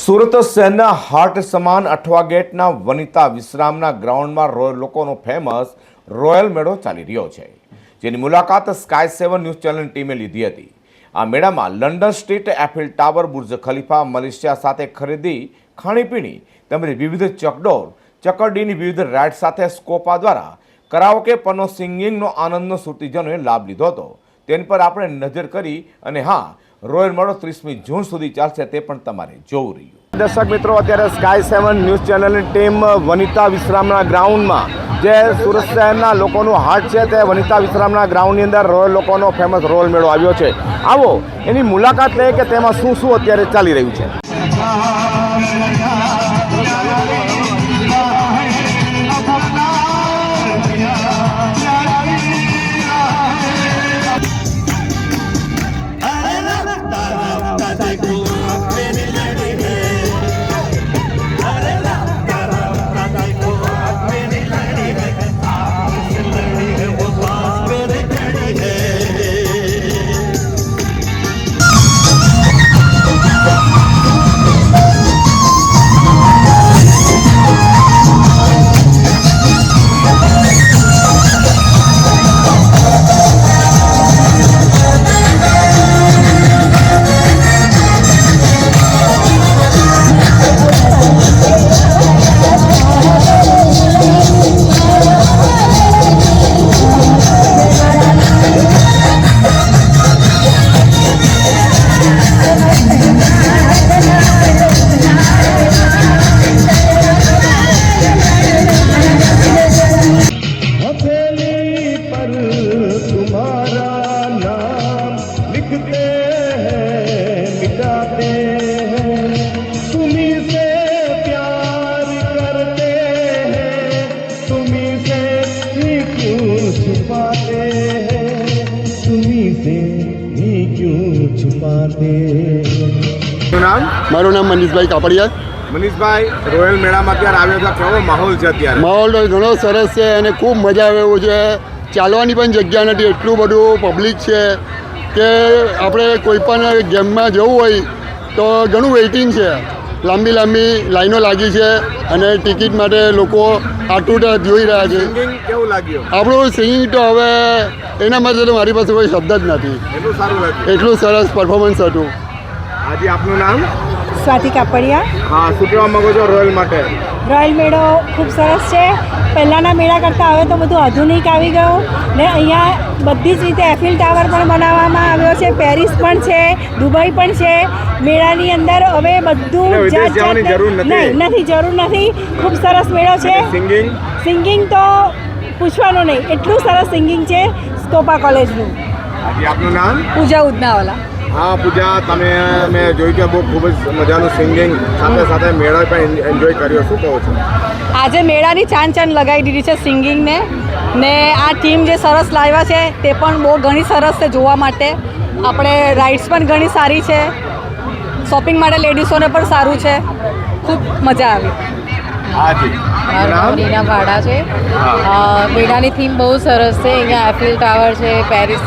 સુરત શહેરના હાર્ટ સમાન અઠવા ગેટના વનિતા વિશ્રામના ગ્રાઉન્ડમાં લોકોનો ફેમસ રોયલ મેળો ચાલી રહ્યો છે. જેની મુલાકાત સ્કાય સેવન ન્યૂઝ ચેનલની ટીમે લીધી હતી. આ મેળામાં London street Eiffel tower, Burj Khalifa, Malaysia સાથે ખરીદી, ખાણીપીણી તેમજ વિવિધ ચકડોર ચકરડીની વિવિધ રાઇડ સાથે સ્કોપા દ્વારા કરાઓકે પરનો સિંગિંગનો આનંદનો સુરતીજનોએ લાભ લીધો હતો. તેની પર આપણે નજર કરી અને હા રોયલ મેળો ત્રીસમી જૂન સુધી ચાલશે તે પણ તમારે જોવું રહ્યું. દર્શક મિત્રો, અત્યારે સ્કાય સેવન ન્યૂઝ ચેનલની ટીમ વનિતા વિશ્રામના ગ્રાઉન્ડમાં, જે સુરત શહેરના લોકોનું હાર્ટ છે, તે વનિતા વિશ્રામના ગ્રાઉન્ડની અંદર રોયલ લોકોનો ફેમસ રોલ મેળો આવ્યો છે. આવો, એની મુલાકાત લઈએ કે તેમાં શું શું અત્યારે ચાલી રહ્યું છે. তাই નામ? મારું નામ મનીષભાઈ કાપડિયા. મનીષભાઈ રોયલ મેળામાં અત્યારે આવ્યો છે. કેવો માહોલ છે અત્યારે? માહોલ તો ઘણો સરસ છે અને ખૂબ મજા આવે એવું છે. ચાલવાની પણ જગ્યા નથી. એટલું બધું પબ્લિક છે કે આપણે કોઈ પણ ગેમમાં જવું હોય તો ઘણું વેઇટિંગ છે. લાંબી લાંબી લાઈનો લાગી છે અને ટિકિટ માટે લોકો આટુટા જોઈ રહ્યા છે. કેવું લાગ્યું? આપણું સિંગિંગ તો હવે એના માટે તો મારી પાસે કોઈ શબ્દ જ નથી. એટલું સરસ પરફોર્મન્સ હતું. આજે આપનું નામ? સ્વાતિ કાપડિયા. હા શું કહેવા માંગો છો રોયલ માટે? રોયલ મેળો ખૂબ સરસ છે. પહેલાંના મેળા કરતાં હવે તો બધું આધુનિક આવી ગયું ને અહીંયા બધી જ રીતે એફિલ ટાવર પણ બનાવવામાં આવ્યો છે. પેરિસ પણ છે દુબઈ પણ છે. મેળાની અંદર હવે બધું નથી. નહીં નથી જરૂર નથી. ખૂબ સરસ મેળો છે. સિંગિંગ? સિંગિંગ તો પૂછવાનું નહીં. એટલું સરસ સિંગિંગ છે સ્કોપા કોલેજનું. આજે આપનું નામ? પૂજા ઉદનાવાલા. હા, પૂજા, તમે, મેં જોયું કે બહુ ખૂબ જ મજાનું સિંગિંગ સાથે સાથે મેળો પણ એન્જોય કર્યો શું કહો છો? આજે મેળાની ચાન ચાન લગાવી દીધી છે સિંગિંગને. ને આ ટીમ જે સરસ લાવ્યા છે, તે પણ બહુ ઘણી સરસ છે જોવા માટે. આપણે રાઇડ્સ પણ ઘણી સારી છે. શોપિંગ માટે લેડીઝોને પણ સારું છે. ખૂબ મજા આવી. રીના ભાડા છે. મેળાની થીમ બહુ સરસ છે. અહીંયા એફિલ ટાવર છે પેરિસ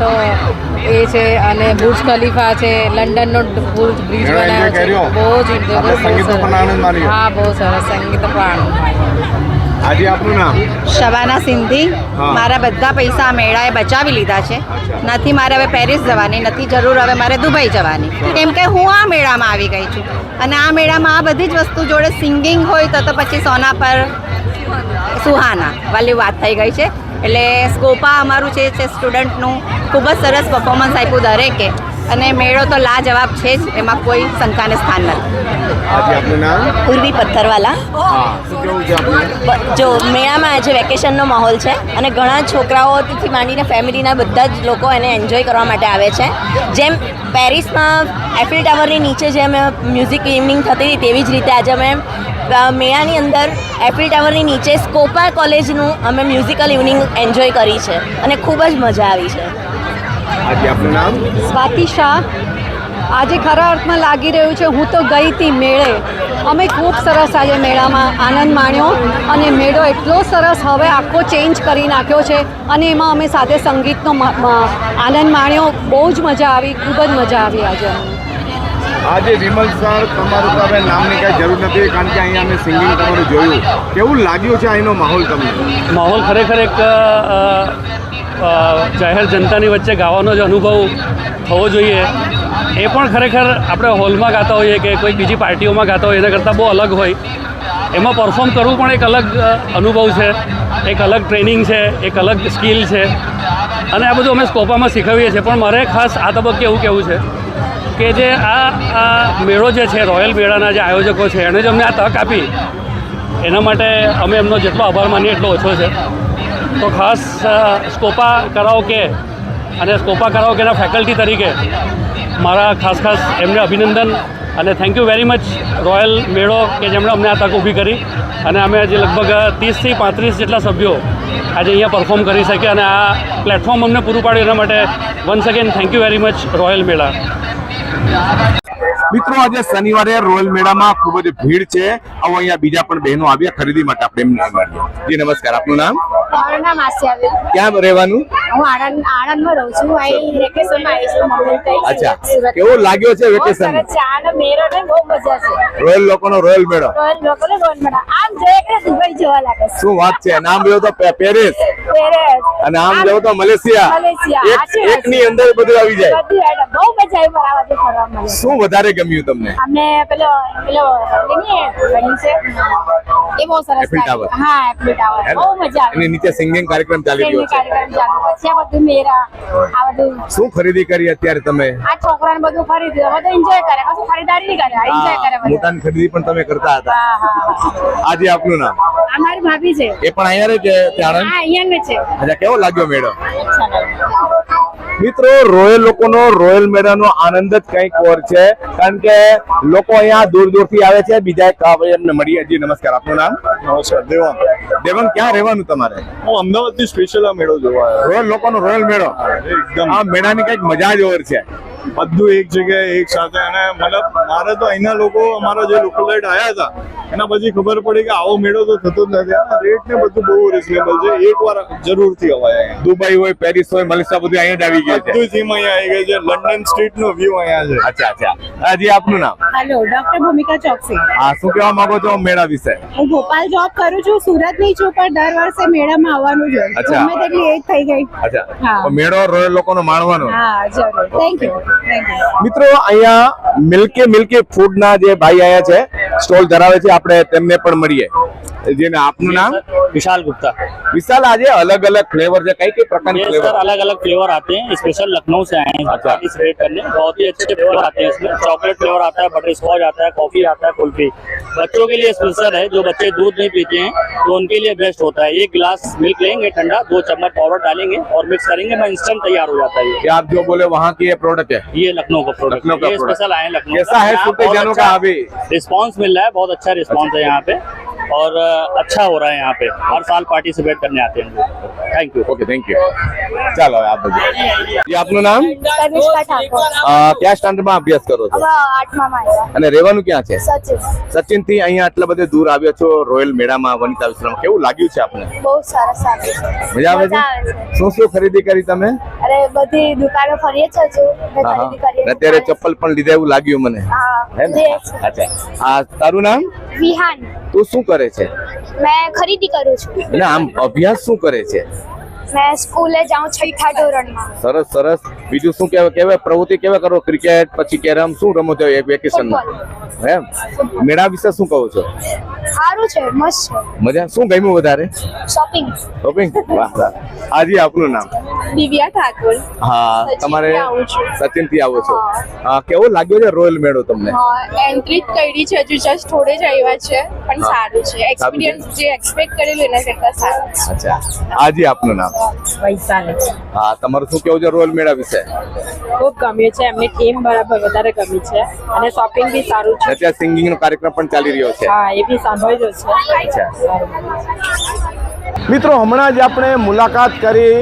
એ છે અને બુર્જ ખલીફા છે. લંડનનો બુર્જ બ્રિજ બનાવ્યો છે. બહુ જ? હા બહુ સરસ. સંગીત પણ. આજે આપનું નામ? શબાના સિંધી. મારા બધા પૈસા આ મેળાએ બચાવી લીધા છે. નથી મારે હવે પેરિસ જવાની નથી જરૂર હવે મારે દુબઈ જવાની. કેમ કે હું આ મેળામાં આવી ગઈ છું. અને આ મેળામાં આ બધી જ વસ્તુ જોડે સિંગિંગ હોય તો તો પછી સોના પર સુહાના વાલી વાત થઈ ગઈ છે. એટલે સ્કોપા અમારું છે છે સ્ટુડન્ટનું ખૂબ જ સરસ પરફોર્મન્સ આપ્યું દરેકે. અને મેળો તો લાજવાબ છે જ એમાં કોઈ શંકાને સ્થાન નથી. આજે આપનું નામ? ઉર્વી પથ્થરવાલા. જો મેળામાં આજે વેકેશનનો માહોલ છે અને ઘણા છોકરાઓથી માંડીને ફેમિલીના બધા જ લોકો એને એન્જોય કરવા માટે આવે છે. જેમ પેરિસમાં એફિલ ટાવરની નીચે જેમ મ્યુઝિક ઇવનિંગ થતી હતી તેવી જ રીતે આજે અમે મેળાની અંદર એફિલ ટાવરની નીચે સ્કોપા કોલેજનું અમે મ્યુઝિકલ ઇવનિંગ એન્જોય કરી છે અને ખૂબ જ મજા આવી છે. આજે આપનું નામ? સ્વાતિ શાહ. આજે ખરા અર્થમાં લાગી રહ્યું છે હું તો ગઈ હતી મેળે. અમે ખૂબ સરસ આજે મેળામાં આનંદ માણ્યો અને મેળો એટલો સરસ હવે આખો ચેન્જ કરી નાખ્યો છે અને એમાં અમે સાથે સંગીતનો આનંદ માણ્યો. બહુ જ મજા આવી ખૂબ જ મજા આવી આજે. આજે વિમલ સર તમારું તો હવે નામની કાંઈ જરૂર નથી કારણ કે અહીંયા અમે સિંગિંગ તમારું જોયું. કેવું લાગ્યું છે અહીંનો માહોલ તમને? માહોલ ખરેખર એક જાહેર જનતાની વચ્ચે ગાવાનો જ અનુભવ થવો જોઈએ. એ પણ ખરેખર આપણે હોલમાં ગાતા હોઈએ કે કોઈ બીજી પાર્ટીઓમાં ગાતા હોઈએ, એના કરતાં બહુ અલગ હોય. એમાં પરફોર્મ કરવું પણ એક અલગ અનુભવ છે, એક અલગ ટ્રેનિંગ છે, એક અલગ સ્કિલ છે. અને આ બધું અમે સ્કોપામાં શીખવીએ છીએ. પણ મારે ખાસ આ તબક્કે એવું કહેવું છે કે જે આ આ મેળો જે છે રોયલ મેળાના જે આયોજકો છે એણે જે અમને આ તક આપી. એના માટે અમે એમનો જેટલો આભાર માનીએ એટલો ઓછો છે. તો ખાસ સ્કોપા સ્કોપા કરાઓકે અને સ્કોપા કરાઓકેના ફેકલ્ટી તરીકે મારા ખાસ ખાસ એમને અભિનંદન અને thank you very much royal મેળો કે જેમણે અમને આ તક ઊભી કરી. અને અમે આજે લગભગ ત્રીસથી પાંત્રીસ જેટલા સભ્યો આજે અહીંયા પરફોર્મ કરી શકીએ અને આ પ્લેટફોર્મ અમને પૂરું પાડ્યું એના માટે once again thank you very much royal મેળા. મિત્રો આજે શનિવારે રોયલ મેળામાં ખૂબ જ ભીડ છે. આવો અહીંયા બીજા પણ બહેનો આવ્યા ખરીદી માટે આપણે એમને જી નમસ્કાર. આપનું નામ? મારું નામ આસિયા ક્યાં રહેવાનું? હું આણંદ આણંદમાં રહું છું. અહીં વેકેશનમાં આવી છું મમ્મી ત્યાં અચ્છા. કેવો લાગ્યો છે વેકેશન સરસ મેળો ને બહુ મજા છે. રોયલ લોકોનો રોયલ મેળો. રોયલ લોકોને રોયલ મેળા. આમ જોઈએ કે દુબઈ જેવા લાગે શું વાત છે? નામ લ્યો તો પેરિસ પેરિસ. અને આમ આમ તો મલેશિયા મલેશિયા. એક સાચી વાત એકની છે. અંદર બધું આવી જાય. બધું આઈટમ. બહુ મજા આવી મારા બાજુ ફરવા શું વધારે ગમ્યું તમને? અમને પેલો પેલો એની બન્યું છે. એ બહુ સરસ હા ટાવર બહુ મજા આવી. નીચે સિંગિંગ કાર્યક્રમ ચાલી રહ્યો છે. કાર્યક્રમ ચાલુ પછી આ બધું મેરા આ બધું શું ખરીદી કરી અત્યારે તમે? આ છોકરાને બધું ખરીદ્યું. હવે તો એન્જોય કરે. કશું ખરીદારી નહીં કરે. એન્જોય કરે મોટાની ખરીદી પણ તમે કરતા હતા. આજે આપનું નામ? અમારી ભાભી છે. એ પણ અહીંયા રહે છે તે હા અહીંયા છે. અચ્છા કેવો લાગ્યો મેળો. મિત્રો રોયલ લોકોનો રોયલ મેળાનો આનંદ જ કંઈક ઓર છે. કારણ કે લોકો અહીંયા દૂર દૂરથી આવે છે. બીજા એક ભાઈ એમને મળીએ. જી નમસ્કાર. આપનું નામ? નમસ્કાર દેવાંગ. દેવન ક્યાં રહેવાનું તમારે? હું અમદાવાદથી સ્પેશિયલ આ મેળો જોવા રોયલ લોકોનો રોયલ મેળો? એકદમ. આ મેળાની કંઈક મજા જ ઓર છે. બધું એક જગ્યાએ એક સાથે. અને મતલબ મારે તો અહીંના લોકો અમારા જે લોકલ લાઈટ આવ્યા હતા એના પછી ખબર પડી કે આવો મેળો તો થતો જ નથી. રેટ ને બધું બહુ રિઝનેબલ છે. એક વાર જરૂરથી અવાય. દુબઈ હોય પેરિસ હોય મલેશિયા બધું અહીંયા જ આવી ગયું છે. બધું જીમ અહીંયા આવી ગઈ છે. લંડન સ્ટ્રીટ નો વ્યૂ અહીંયા છે. અચ્છા અચ્છા. હાજી આપનું નામ? હેલો ડોક્ટર ભૂમિકા ચોકસી. હા શું કહેવા માંગો છો મેળા વિશે? હું ભોપાલ જોબ કરું છું સુરતની છું પણ દર વર્ષે મેળામાં આવવાનું છે. અચ્છા. ગમે તેટલી એજ થઈ ગઈ. અચ્છા. હા. મેળો રોયલ લોકોનો માણવાનો. હા જરૂર. થેન્ક યુ થેન્ક યુ મિત્રો અહીંયા મિલ્કી મિલ્કી ફૂડના જે ભાઈ આયા છે સ્ટોલ ધરાવે છે આપણે તેમને પણ મળીએ. જેને આપનું નામ વિશાલ गुप्ता વિશાલ આજે અલગ અલગ ફ્લેવર છે કઈ કઈ પ્રકારની ये ફ્લેવર सर अलग अलग फ्लेवर आते हैं स्पेशल लखनऊ से आए हैं अच्छा। पार्टिसिपेट करने बहुत ही अच्छे फ्लेवर आते हैं इसमें चॉकलेट फ्लेवर आता है बटर स्कॉच आता है कॉफी आता है कुल्फी बच्चों के लिए स्पेशल है जो बच्चे दूध नहीं पीते हैं तो उनके लिए बेस्ट होता है एक गिलास मिल्क लेंगे ठंडा दो चम्मच पाउडर डालेंगे और मिक्स करेंगे मैं इंस्टेंट तैयार हो जाता है ये ये आप जो बोले वहाँ की ये प्रोडक्ट है ये लखनऊ का प्रोडक्ट लखनऊ का ये product। स्पेशल आए हैं लखनऊ कैसा है सूरतेजानों का अभी? रिस्पॉन्स मिल रहा है बहुत अच्छा रिस्पॉन्स है यहाँ पे और अ, अच्छा हो रहा है यहाँ पे हर साल पार्टिसिपेट करने आते हैं thank you okay thank you ચાલો હવે આપ બધું જે આપનું નામ તનિષ્કા ઠાકોર અ, કયા સ્ટાન્ડર્ડમાં અભ્યાસ કરો છો હવે આઠમામાં આવ્યા અને રહેવાનું ક્યાં છે સચિન સચિન થી અહીંયા આટલા બધે દૂર આવ્યો છો રોયલ મેળામાં વનિતા વિશ્રામ કેવું લાગ્યું છે આપને બહુ સરસ આવે છે મજા આવે મજા આવે છે છે. શું શું ખરીદી કરી તમે અરે બધી દુકાનો ફરીએ છે હજુ ને હા, હા. ખરીદી કરીએ અને અત્યારે ચપ્પલ પણ લીધા એવું લાગ્યું મને હા હે ને લે છે. અચ્છા આ તારું નામ વિહાન. તું શું કરે છે? મેં ખરીદી કરું છું. અને આમ અભ્યાસ શું કરે છે? મેં સ્કૂલે જાઉં છઠ્ઠા ધોરણમાં. સરસ સરસ. બીજું શું કહેવાય કેવાય પ્રવૃત્તિ કેવા કરો? ક્રિકેટ પછી કેરમ શું રમો છો વેકેશનમાં એમ? મેળા વિશે શું કહો છો? સારું છે મસ્ત છે. મજા? શું ગમ્યું વધારે? શોપિંગ શોપિંગ વાહ આજે આપનું નામ? દિવ્યા ઠાકોર. હા તમારે. સચિનથી આવો છો. હા, કેવો લાગ્યો છે રોયલ મેળો તમને? એન્ટ્રી કરી છે હજુ જસ્ટ થોડે જ આવ્યા છે પણ સારું છે. એક્સપિરિયન્સ જે એક્સપેક્ટ કરેલું એના કરતા સારું અચ્છા આજે આપનું નામ? વૈશાલી. હા તમારું શું કેવું છે રોયલ મેળા વિશે? ખૂબ ગમ્યું છે. એમની ટીમ બરાબર વધારે ગમી છે. અને શોપિંગ બી સારું છે. અત્યારે સિંગિંગ નો કાર્યક્રમ પણ ચાલી રહ્યો છે. હા એ બી સાંભળ્યો છે. મિત્રો હમણાં જ આપણે મુલાકાત કરી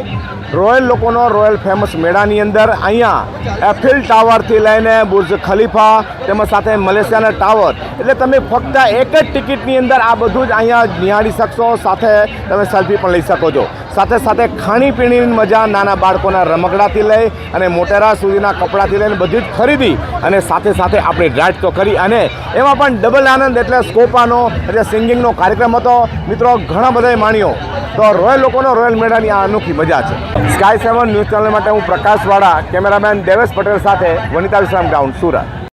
રોયલ લોકોનો રોયલ ફેમસ મેળાની અંદર. અહીંયા એફિલ ટાવરથી લઈને બુર્જ ખલીફા તેમજ સાથે મલેશિયાના ટાવર. એટલે તમે ફક્ત એક જ ટિકિટની અંદર આ બધું જ અહીંયા નિહાળી શકશો. સાથે તમે સેલ્ફી પણ લઈ શકો છો. સાથે સાથે ખાણીપીણીની મજા નાના બાળકોના રમકડાથી લઈ અને મોટેરા સુધીના કપડાથી લઈને બધી જ ખરીદી અને સાથે સાથે આપણે રાઈડ તો કરી અને એમાં પણ ડબલ આનંદ એટલે સ્કોપાનો એટલે સિંગિંગનો કાર્યક્રમ હતો. મિત્રો, ઘણા બધાએ માણ્યો. તો રોયલ લોકોનો રોયલ મેળાની આ અનોખી મજા છે. સ્કાય સેવન ન્યૂઝ ચેનલ માટે હું પ્રકાશવાળા, કેમેરામેન દેવેશ પટેલ સાથે વનિતા વિશ્રામ ગ્રાઉન્ડ, સુરત.